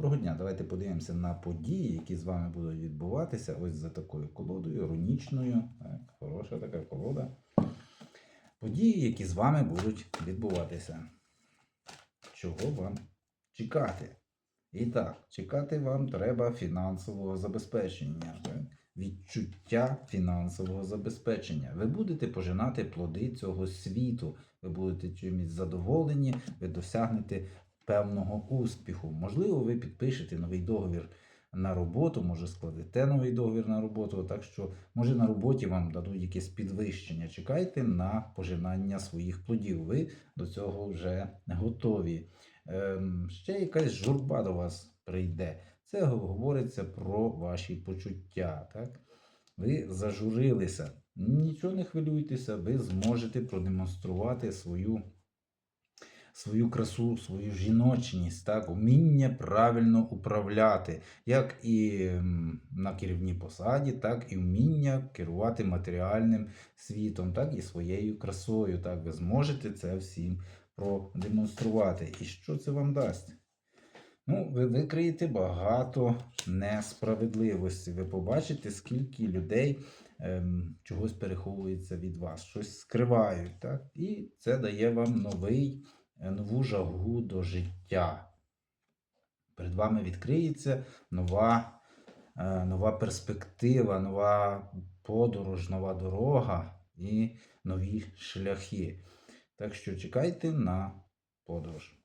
Доброго дня. Давайте подивимося на події, які з вами будуть відбуватися ось за такою колодою, рунічною. Так, хороша така колода. Події, які з вами будуть відбуватися. Чого вам чекати? І так, чекати вам треба фінансового забезпечення. Так? Відчуття фінансового забезпечення. Ви будете пожинати плоди цього світу, ви будете чимось задоволені, ви досягнете певного успіху. Можливо, ви підпишете новий договір на роботу, може складете новий договір на роботу. Так що, може, на роботі вам дадуть якесь підвищення. Чекайте на пожинання своїх плодів. Ви до цього вже готові. Ем, ще якась журба до вас прийде. Це говориться про ваші почуття. Так? Ви зажурилися. Нічого не хвилюйтеся, ви зможете продемонструвати свою свою красу, свою жіночність, так, вміння правильно управляти, як і на керівній посаді, так і вміння керувати матеріальним світом, так і своєю красою. Так, ви зможете це всім продемонструвати. І що це вам дасть? Ну, ви викриєте багато несправедливості. Ви побачите, скільки людей ем, чогось переховується від вас, щось скривають. Так? І це дає вам новий, нову жагу до життя. Перед вами відкриється нова, е, нова перспектива, нова подорож, нова дорога і нові шляхи. Так що чекайте на подорож.